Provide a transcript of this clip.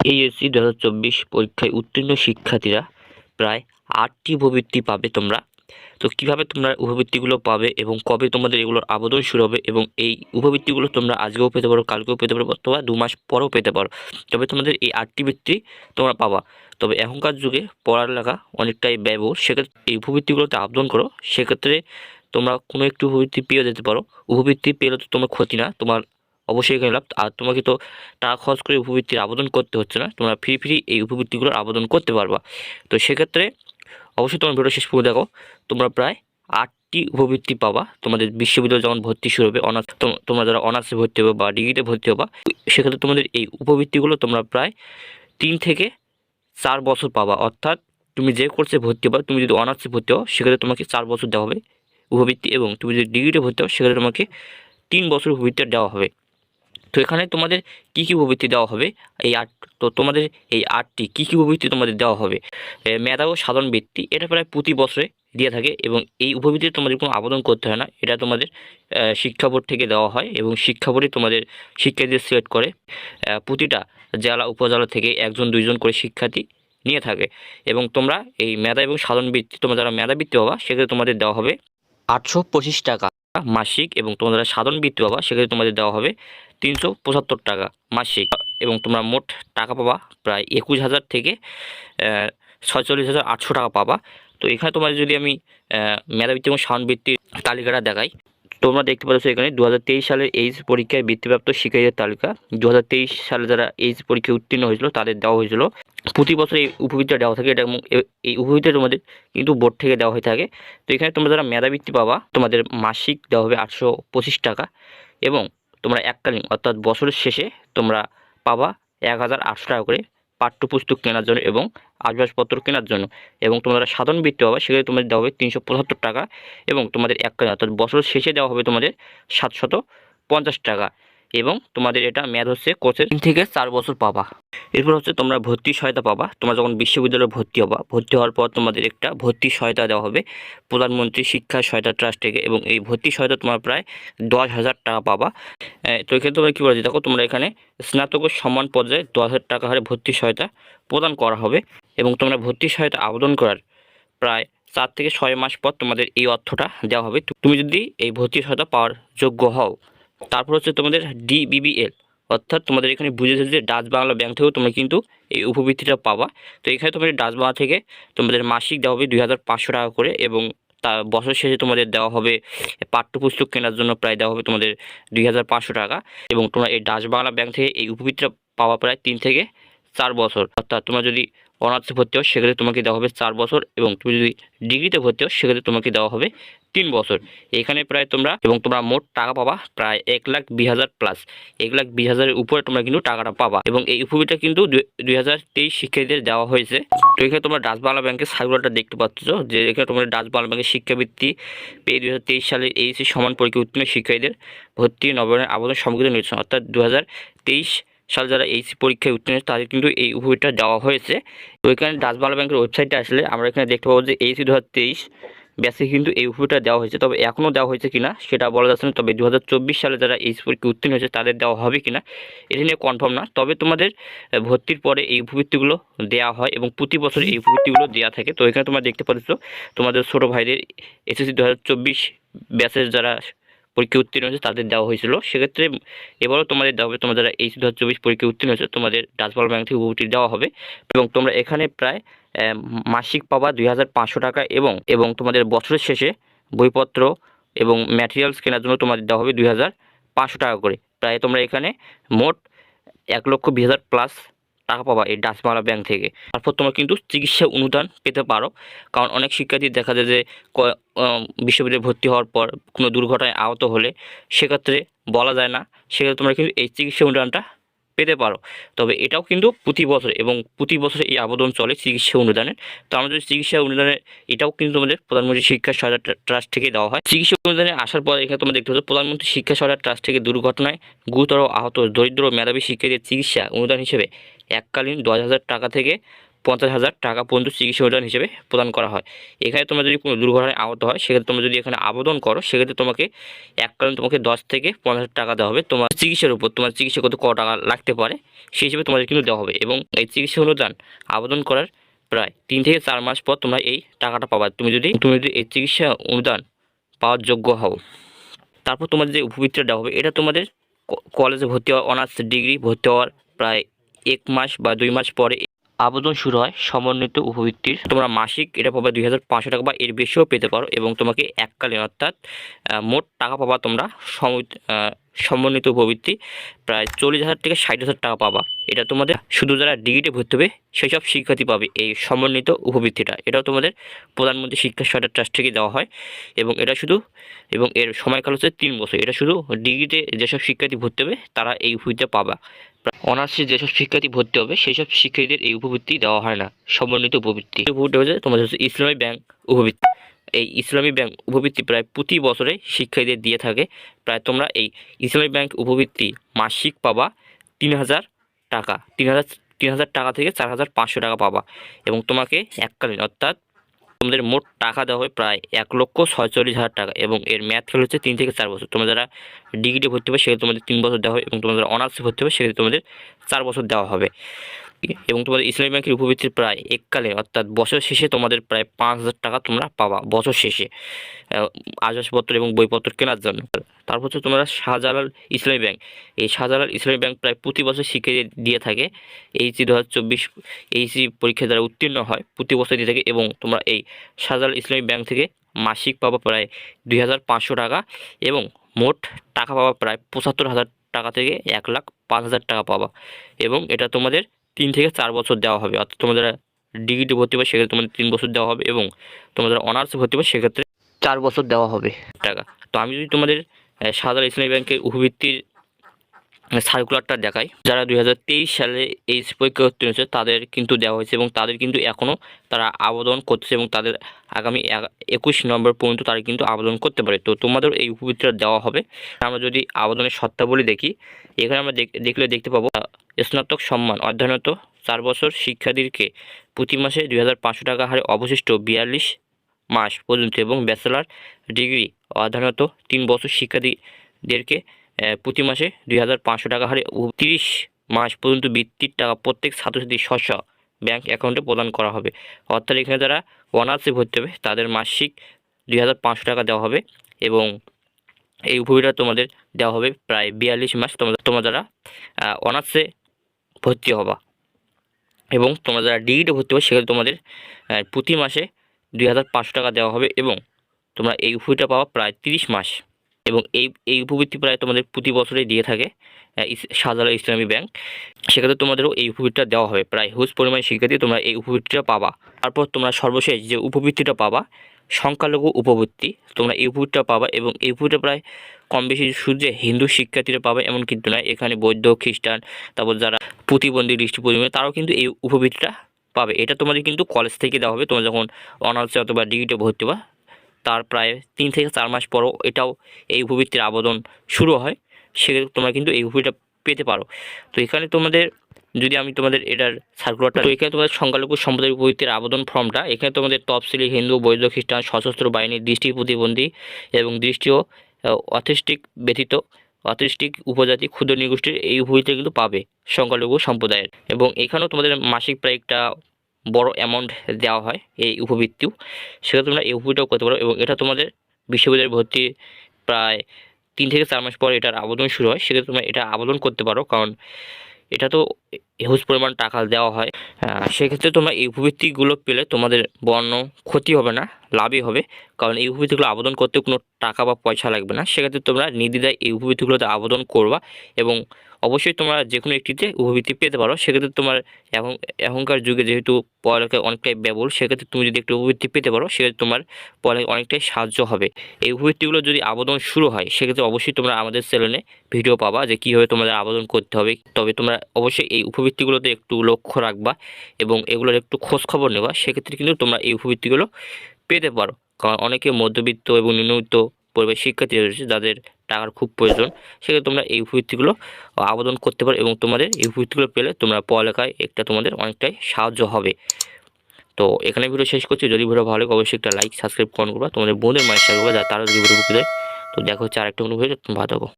HSC দু হাজার চব্বিশ পরীক্ষায় উত্তীর্ণ শিক্ষার্থীরা প্রায় আটটি উপবৃত্তি পাবে তোমরা। তো কীভাবে তোমরা উপবৃত্তিগুলো পাবে এবং কবে তোমাদের এগুলোর আবেদন শুরু হবে এবং এই উপবৃত্তিগুলো তোমরা আজকেও পেতে পারো, কালকেও পেতে পারো অথবা দু মাস পরেও পেতে পারো। তবে তোমাদের এই আটটি বৃত্তি তোমরা পাবা। তবে এখনকার যুগে পড়ালেখা অনেকটাই ব্যয়বহুল। সেক্ষেত্রে এই উপবৃত্তিগুলোতে আবেদন করো। সেক্ষেত্রে তোমরা কোনো একটি উপবৃত্তি পেয়ে যেতে পারো। উপবৃত্তি পেলে তো তোমার ক্ষতি না। তোমার অবশ্যই এখানে লাভ। আর তোমাকে তো টাকা খরচ করে উপবৃত্তির আবেদন করতে হচ্ছে না। তোমরা ফ্রি ফ্রি এই উপবৃত্তিগুলোর আবেদন করতে পারবা। তো সেক্ষেত্রে অবশ্যই তোমার ভিডিও শেষ পর্যন্ত দেখো। তোমরা প্রায় আটটি উপবৃত্তি পাবা। তোমাদের বিশ্ববিদ্যালয়ে যখন ভর্তি শুরু হবে, অনার্স তোম- তোমরা যারা অনার্সে ভর্তি হবে বা ডিগ্রিতে ভর্তি হবা, সেক্ষেত্রে তোমাদের এই উপবৃত্তিগুলো তোমরা প্রায় তিন থেকে চার বছর পাবা। অর্থাৎ তুমি যে কোর্সে ভর্তি হবা, তুমি যদি অনার্সে ভর্তি হও, সেক্ষেত্রে তোমাকে চার বছর দেওয়া হবে উপবৃত্তি এবং তুমি যদি ডিগ্রিতে ভর্তি হও, সেক্ষেত্রে তোমাকে তিন বছর উপবৃত্তি দেওয়া হবে। তো এখানে তোমাদের কী কী উপবৃত্তি দেওয়া হবে? এই আট, তো তোমাদের এই আটটি কী কী উপবৃত্তি তোমাদের দেওয়া হবে? মেধা ও সাধারণ বৃত্তি এটা প্রায় প্রতি বছরে দিয়ে থাকে এবং এই উপবৃত্তিতে তোমাদের কোনো আবেদন করতে হয় না। এটা তোমাদের শিক্ষা বোর্ড থেকে দেওয়া হয় এবং শিক্ষা বোর্ডে তোমাদের শিক্ষার্থীদের সিলেক্ট করে। প্রতিটা জেলা উপজেলা থেকে একজন, দুইজন করে শিক্ষার্থী নিয়ে থাকে এবং তোমরা এই মেধা এবং সাধারণ বৃত্তি তোমরা যারা মেধাবৃত্তি হবা সেক্ষেত্রে তোমাদের দেওয়া হবে আটশো পঁচিশ টাকা। মাসিক এবং তোমাদের সাধারণ বৃত্তি পাবা, সেক্ষেত্রে তোমাদের দেওয়া হবে তিনশো পঁচাত্তর টাকা মাসিক এবং তোমরা মোট টাকা পাবা প্রায় একুশ হাজার থেকে ছয়চল্লিশ হাজার আটশো টাকা পাবা। তো এখানে তোমাদের যদি আমি মেধাবৃত্তি এবং সাধারণ বৃত্তির তালিকাটা দেখাই তোমরা দেখতে পাচ্ছ এখানে দু হাজার তেইশ সালের এইচ পরীক্ষায় বৃত্তিপ্রাপ্ত শিক্ষার্থীদের তালিকা। দু হাজার তেইশ সালে যারা এইচ পরীক্ষায় উত্তীর্ণ হয়েছিল, তাদের দেওয়া হয়েছিল। প্রতি বছর এই উপবৃত্তিটা দেওয়া থাকে। এটা এই উপবৃত্তিটা তোমাদের কিন্তু বোর্ড থেকে দেওয়া হয়ে থাকে। তো এখানে তোমরা যারা মেধাবৃত্তি পাবা, তোমাদের মাসিক দেওয়া হবে আটশো পঁচিশ টাকা এবং তোমরা এককালীন, অর্থাৎ বছরের শেষে তোমরা পাবা এক হাজার আটশো টাকা করে। পাঠ্যপুস্তক কেনার জন্য এবং আসবাবপত্র কেনার জন্য এবং তোমরা সাধারণ বৃত্তি পাবে সেখানে তোমাদের দেওয়া হবে তিনশো পঁচাত্তর টাকা এবং তোমাদের এককালীন অর্থাৎ বছরের শেষে দেওয়া হবে তোমাদের সাতশত পঞ্চাশ টাকা। এবং তোমাদের এটা মেয়াদ হচ্ছে কোর্সের তিন থেকে চার বছর পাবা। এরপর হচ্ছে তোমরা ভর্তি সহায়তা পাবা। তোমরা যখন বিশ্ববিদ্যালয়ে ভর্তি হবা, ভর্তি হওয়ার পর তোমাদের একটা ভর্তি সহায়তা দেওয়া হবে। প্রধানমন্ত্রী শিক্ষা সহায়তা ট্রাস্ট থেকে এবং এই ভর্তি সহায়তা তোমরা প্রায় দশ হাজার টাকা পাবা। তো এক্ষেত্রে তোমরা কী বলেছি দেখো, তোমরা এখানে স্নাতক ও সম্মান পর্যায়ে দশ হাজার টাকা হারে ভর্তি সহায়তা প্রদান করা হবে এবং তোমরা ভর্তি সহায়তা আবেদন করার প্রায় চার থেকে ছয় মাস পর তোমাদের এই অর্থটা দেওয়া হবে। তুমি যদি এই ভর্তি সহায়তা পাওয়ার যোগ্য হও তারপর হচ্ছে তোমাদের ডিবিবিএল অর্থাৎ তোমাদের এখানে বুঝেছে যে ডাচ বাংলা ব্যাংক থেকেও তোমরা কিন্তু এই উপবৃত্তিটা পাবা। তো এখানে তোমাদের ডাচ বাংলা থেকে তোমাদের মাসিক দেওয়া হবে দুই হাজার পাঁচশো টাকা করে এবং তা বছর শেষে তোমাদের দেওয়া হবে, পাঠ্যপুস্তক কেনার জন্য প্রায় দেওয়া হবে তোমাদের দুই হাজার পাঁচশো টাকা এবং তোমরা এই ডাচ বাংলা ব্যাংক থেকে এই উপবৃত্তিটা পাওয়া প্রায় তিন থেকে চার বছর। অর্থাৎ তোমরা যদি অনার্সে ভর্তি হও, সেক্ষেত্রে তোমাকে দেওয়া হবে চার বছর এবং তুমি যদি ডিগ্রিতে ভর্তি হও, সেক্ষেত্রে তোমাকে দেওয়া হবে তিন বছর। এখানে প্রায় তোমরা এবং তোমরা মোট টাকা পাবা প্রায় এক লাখ বিশ হাজার প্লাস এক লাখ বিশ হাজারের উপরে তোমরা কিন্তু টাকাটা পাবা এবং এই উপবৃত্তিটা কিন্তু দুই হাজার তেইশ শিক্ষার্থীদের দেওয়া হয়েছে। তো এখানে তোমরা ডাচ বাংলা ব্যাংকের সার্কুলারটা দেখতে পাচ্ছ যে এখানে তোমরা ডাচ বাংলা ব্যাংকের শিক্ষাবৃত্তি পেয়ে দুই হাজার তেইশ সালে এইচএসসি সমান পরীক্ষা উত্তীর্ণ শিক্ষার্থীদের ভর্তি নবায়নের আবেদন সম্পর্কিত নির্দেশন অর্থাৎ দু হাজার তেইশ সালে যারা এইচসি পরীক্ষায় উত্তীর্ণ হয়েছে, তাদের কিন্তু এই উপবৃত্তিটা দেওয়া হয়েছে। তো এখানে ব্যাংকের ওয়েবসাইটে আসলে আমরা এখানে দেখতে পাবো যে এইচসি দু ব্যাসে কিন্তু এই উপবৃত্তিটা দেওয়া হয়েছে। তবে এখনও দেওয়া হয়েছে কিনা সেটা বলা যাচ্ছে না। তবে দু হাজার চব্বিশ সালে যারা এইচ পরীক্ষা উত্তীর্ণ হয়েছে, তাদের দেওয়া হবে কিনা এটা নিয়ে কনফার্ম না। তবে তোমাদের ভর্তির পরে এই উপবৃত্তিগুলো দেওয়া হয় এবং প্রতি বছর এই উপবৃত্তিগুলো দেওয়া থাকে। তো এখানে তোমরা দেখতে পাচ্ছ, তোমাদের ছোটো ভাইদের এসএসসি দু হাজার ব্যাচের যারা পরীক্ষা উত্তীর্ণ হয়েছে, তাদের দেওয়া হয়েছিল। সেক্ষেত্রে এবারও তোমাদের দেওয়া হবে তোমরা যারা এইচ দু হাজার চব্বিশ পরীক্ষা উত্তীর্ণ হয়েছে, তোমাদের ডাচবাল ব্যাংক থেকে উপবৃত্তি দেওয়া হবে এবং তোমরা এখানে প্রায় মাসিক পাবা দুই হাজার পাঁচশো টাকা এবং এবং তোমাদের বছরের শেষে বইপত্র এবং ম্যাটেরিয়ালস কেনার জন্য তোমাদের দেওয়া হবে দুই হাজার পাঁচশো টাকা করে। প্রায় তোমরা এখানে মোট এক লক্ষ বিশ হাজার প্লাস টাকা পাবা এই ডাচবাংলা ব্যাংক থেকে। তারপর তোমরা কিন্তু চিকিৎসা অনুদান পেতে পারো। কারণ অনেক শিক্ষার্থী দেখা যায় যে বিশ্ববিদ্যালয়ে ভর্তি হওয়ার পর কোনো দুর্ঘটনায় আহত হলে সেক্ষেত্রে বলা যায় না, সেক্ষেত্রে তোমরা কিন্তু এই চিকিৎসা অনুদানটা পেতে পারো। তবে এটাও কিন্তু প্রতি বছর এবং প্রতি বছর এই আবেদন চলে চিকিৎসা অনুদানের। তো আমাদের চিকিৎসা অনুদানের, এটাও কিন্তু আমাদের প্রধানমন্ত্রী শিক্ষা সহায়তা ট্রা- ট্রাস্ট থেকে দেওয়া হয়। চিকিৎসা অনুদানে আসার পর এখানে তোমরা দেখতে পাচ্ছ, প্রধানমন্ত্রী শিক্ষা সহায়তা ট্রাস্ট থেকে দুর্ঘটনায় গুরুতর আহত, দরিদ্র মেধাবী শিক্ষার্থীদের চিকিৎসা অনুদান হিসেবে এককালীন দশ হাজার টাকা থেকে পঞ্চাশ হাজার টাকা পর্যন্ত চিকিৎসা অনুদান হিসেবে প্রদান করা হয়। এখানে তোমরা যদি কোনো দুর্ঘটনায় আহত হয়, সেক্ষেত্রে তোমরা যদি এখানে আবেদন করো, সেক্ষেত্রে তোমাকে এককালীন তোমাকে দশ থেকে পঞ্চাশ টাকা দেওয়া হবে। তোমার চিকিৎসার উপর, তোমার চিকিৎসা করতে ক টাকা লাগতে পারে, সেই হিসেবে তোমাদের কিন্তু দেওয়া হবে এবং এই চিকিৎসা অনুদান আবেদন করার প্রায় তিন থেকে চার মাস পর তোমরা এই টাকাটা পাবা। তুমি যদি তুমি যদি এই চিকিৎসা অনুদান পাওয়ার যোগ্য হও, তারপর তোমাদের যে উপবৃত্তিটা দেওয়া হবে, এটা তোমাদের কলেজে ভর্তি হওয়া, অনার্স ডিগ্রি ভর্তি হওয়ার প্রায় এক মাস বা দুই মাস পরে আবেদন শুরু হয় সমন্বিত উপবৃত্তির। তোমরা মাসিক এটা পাবে দুই হাজার পাঁচশো টাকা বা এর বেশিও পেতে পারো এবং তোমাকে এককালীন অর্থাৎ মোট টাকা পাবা তোমরা সম- সমন্বিত উপবৃত্তি প্রায় চল্লিশ হাজার থেকে ষাট হাজার টাকা পাবা। এটা তোমাদের শুধু যারা ডিগ্রিতে ভর্তি হবে সেই সব শিক্ষার্থী পাবে এই সমন্বিত উপবৃত্তিটা। এটাও তোমাদের প্রধানমন্ত্রী শিক্ষা সহায়তা ট্রাস্ট থেকে দেওয়া হয় এবং এটা শুধু এবং এর সময়কাল হচ্ছে তিন বছর। এটা শুধু ডিগ্রিতে যেসব শিক্ষার্থী ভর্তি হবে, তারা এই উপবৃত্তিটা পাবা। অনার্সে যেসব শিক্ষার্থী ভর্তি হবে সেই সব শিক্ষার্থীদের এই উপবৃত্তি দেওয়া হয় না সমন্বিত উপবৃত্তি। উপবৃত্তি হচ্ছে তোমাদের হচ্ছে ইসলামী ব্যাংক উপবৃত্তি। এই ইসলামী ব্যাংক উপবৃত্তি প্রায় প্রতি বছরে শিক্ষার্থীদের দিয়ে থাকে। প্রায় তোমরা এই ইসলামী ব্যাংক উপবৃত্তি মাসিক পাবা তিন হাজার টাকা। তিন হাজার তিন হাজার টাকা থেকে চার হাজার পাঁচশো টাকা পাবা এবং তোমাকে এককালীন অর্থাৎ তোমাদের মোট টাকা দেওয়া হয় প্রায় এক লক্ষ ছয়চল্লিশ হাজার টাকা এবং এর ম্যাথ খেল হচ্ছে তিন থেকে চার বছর। তোমরা যারা ডিগ্রিতে ভর্তি হবে, সেক্ষেত্রে তোমাদের তিন বছর দেওয়া হবে এবং তোমরা যারা অনার্সে ভর্তি হবে, সেক্ষেত্রে তোমাদের চার বছর দেওয়া হবে। এবং তোমাদের ইসলামী ব্যাংকের উপবৃত্তির প্রায় এককালে অর্থাৎ বছর শেষে তোমাদের প্রায় পাঁচ হাজার টাকা তোমরা পাবা বছর শেষে আহ, আসবাবপত্র এবং বইপত্র কেনার জন্য। তারপর হচ্ছে তোমরা শাহজালাল ইসলামী ব্যাংক। এই শাহজালাল ইসলামী ব্যাংক প্রায় প্রতি বছর শিক্ষার্থী দিয়ে থাকে। এইচি দু হাজার চব্বিশ এইচি পরীক্ষা দ্বারা উত্তীর্ণ হয় প্রতি বছর দিয়ে থাকে এবং তোমরা এই শাহজালাল ইসলামী ব্যাংক থেকে মাসিক পাবা প্রায় দুই হাজার পাঁচশো টাকা এবং মোট টাকা পাবা প্রায় পঁচাত্তর হাজার টাকা থেকে এক লাখ পাঁচ হাজার টাকা পাবা। এবং এটা তোমাদের তিন থেকে চার বছর দেওয়া হবে। অর্থাৎ তোমাদের ডিগ্রিতে ভর্তি হবে, সেক্ষেত্রে তোমাদের তিন বছর দেওয়া হবে এবং তোমাদের অনার্সে ভর্তি হবে, সেক্ষেত্রে চার বছর দেওয়া হবে। টাকা। তো আমি যদি তোমাদের শাহজালাল ইসলামী ব্যাংকের উপবৃত্তির সার্কুলারটা দেখাই। যারা দুই হাজার তেইশ সালে এইচ পরীক্ষা উত্তীর্ণ হয়েছে, তাদের কিন্তু দেওয়া হয়েছে এবং তাদের কিন্তু এখনও তারা আবেদন করতেছে এবং তাদের আগামী একুশ নভেম্বর পর্যন্ত তারা কিন্তু আবেদন করতে পারে। তো তোমাদের এই উপবৃত্তিটা দেওয়া হবে। আমরা যদি আবেদনের শর্তাবলী দেখি এখানে আমরা দেখ- দেখলে দেখতে পাবো স্নাতক সম্মান অধ্যয়নত চার বছর শিক্ষার্থীকে প্রতি মাসে দুই হাজার পাঁচশো টাকা হারে অবশিষ্ট বিয়াল্লিশ মাস পর্যন্ত এবং ব্যাচেলার ডিগ্রি অধ্যয়নত তিন বছর শিক্ষার্থীদেরকে প্রতি মাসে দুই হাজার পাঁচশো টাকা হারে তিরিশ মাস পর্যন্ত বৃত্তির টাকা প্রত্যেক ছাত্রছাত্রী স্ব স্ব ব্যাংক অ্যাকাউন্টে প্রদান করা হবে। অর্থাৎ এখানে যারা অনার্সে ভর্তি হবে, তাদের মাসিক দুই হাজার পাঁচশো টাকা দেওয়া হবে এবং এই উপবিটা তোমাদের দেওয়া হবে প্রায় বিয়াল্লিশ মাস তোমাদের তোমরা যারা অনার্সে ভর্তি হবা এবং তোমরা যারা ডিগ্রিতে ভর্তি হবে সেক্ষেত্রে তোমাদের প্রতি মাসে দুই হাজার পাঁচশো টাকা দেওয়া হবে এবং তোমরা এই উপবিটা পাওয়া প্রায় তিরিশ মাস। এবং এই এই উপবৃত্তি প্রায় তোমাদের প্রতি বছরেই দিয়ে থাকে শাহজালাল ইসলামী ব্যাংক। সেক্ষেত্রে তোমাদেরও এই উপবৃত্তিটা দেওয়া হবে। প্রায় হুজ পরিমাণ শিক্ষার্থী তোমরা এই উপবৃত্তিটা পাবা। তারপর তোমরা সর্বশেষ যে উপবৃত্তিটা পাবা, সংখ্যালঘু উপবৃত্তি, তোমরা এই উপবৃত্তিটা পাবা এবং এই উপবৃত্তিটা প্রায় কম বেশি সূর্যে হিন্দু শিক্ষার্থীরা পাবে এমন কিন্তু নয়, এখানে বৌদ্ধ, খ্রিস্টান, তারপর যারা প্রতিবন্ধী দৃষ্টি প্রতিবন্ধী, তারাও কিন্তু এই উপবৃত্তিটা পাবে। এটা তোমাদের কিন্তু কলেজ থেকে দেওয়া হবে। তোমরা যখন অনার্সে অথবা ডিগ্রিতে ভর্তি হবা তার প্রায় তিন থেকে চার মাস পরও এটাও এই উপবৃত্তির আবেদন শুরু হয় সেক্ষেত্রে তোমরা কিন্তু এই উপবৃত্তিটা পেতে পারো। তো এখানে তোমাদের যদি আমি তোমাদের এটার সার্কুলারটা তো এখানে তোমাদের সংখ্যালঘু সম্প্রদায়ের উপবৃত্তির আবেদন ফর্মটা এখানে তোমাদের তফসিলি হিন্দু বৈধ খ্রিস্টান সশস্ত্র বাহিনী দৃষ্টি প্রতিবন্ধী এবং দৃষ্টিও অথেস্টিক ব্যতীত অথেস্টিক উপজাতি ক্ষুদ্র নিগোষ্ঠীর এই উপবৃত্তি কিন্তু পাবে সংখ্যালঘু সম্প্রদায়ের। এবং এখানেও তোমাদের মাসিক প্রায় একটা বড় অ্যামাউন্ট দেওয়া হয় এই উপবৃত্তিও। সেটা তোমরা এই উপবৃত্তিও করতে পারো এবং এটা তোমাদের বিশ্ববিদ্যালয়ে ভর্তি প্রায় তিন থেকে চার মাস পর এটার আবেদন শুরু হয়। সেক্ষেত্রে তোমরা এটা আবেদন করতে পারো কারণ এটা তো হিউজ পরিমাণ টাকা দেওয়া হয়। সেক্ষেত্রে তোমরা এই উপবৃত্তিগুলো পেলে তোমাদের বর্ণ ক্ষতি হবে না, লাভই হবে। কারণ এই উপবৃত্তিগুলো আবেদন করতে কোনো টাকা বা পয়সা লাগবে না। সেক্ষেত্রে তোমরা নির্দ্বিধায় এই উপবৃত্তিগুলোতে আবেদন করবা এবং অবশ্যই তোমরা যে কোনো একটিতে উপবৃত্তি পেতে পারো। সেক্ষেত্রে তোমার এখন, এখনকার যুগে যেহেতু পড়ালেখা অনেকটাই ব্যবল সেক্ষেত্রে তুমি যদি একটু উপবৃত্তি পেতে পারো, সেক্ষেত্রে তোমার পড়ালেখা অনেকটাই সাহায্য হবে। এই উপবৃত্তিগুলো যদি আবেদন শুরু হয়, সেক্ষেত্রে অবশ্যই তোমরা আমাদের চ্যানেলে ভিডিও পাবা যে কীভাবে তোমাদের আবেদন করতে হবে। তবে তোমরা অবশ্যই এই উপবৃত্তিগুলোতে একটু লক্ষ্য রাখবা এবং এগুলোর একটু খোঁজ খবর নেবা। সেক্ষেত্রে কিন্তু তোমরা এই উপবৃত্তিগুলো পেতে পারো। কারণ অনেকে মধ্যবিত্ত এবং নিম্নবিত্ত পরিবার শিক্ষার্থী রয়েছে, যাদের টাকার খুব প্রয়োজন। সেক্ষেত্রে তোমরা এই উপবৃত্তিগুলো আবেদন করতে পারো এবং তোমাদের এই উপবৃত্তিগুলো পেলে তোমরা পড়ালেখায় একটা তোমাদের অনেকটাই সাহায্য হবে। তো এখানে ভিডিও শেষ করছি। যদি ভিডিও ভালো লাগে, অবশ্যই একটা লাইক সাবস্ক্রাইব কমেন্ট করবা। তোমাদের বোনের মায়ের শেয়ার যা তারা যদি ভিডিও তো দেখো হচ্ছে আরেকটা কোনো ভিডিও ভালো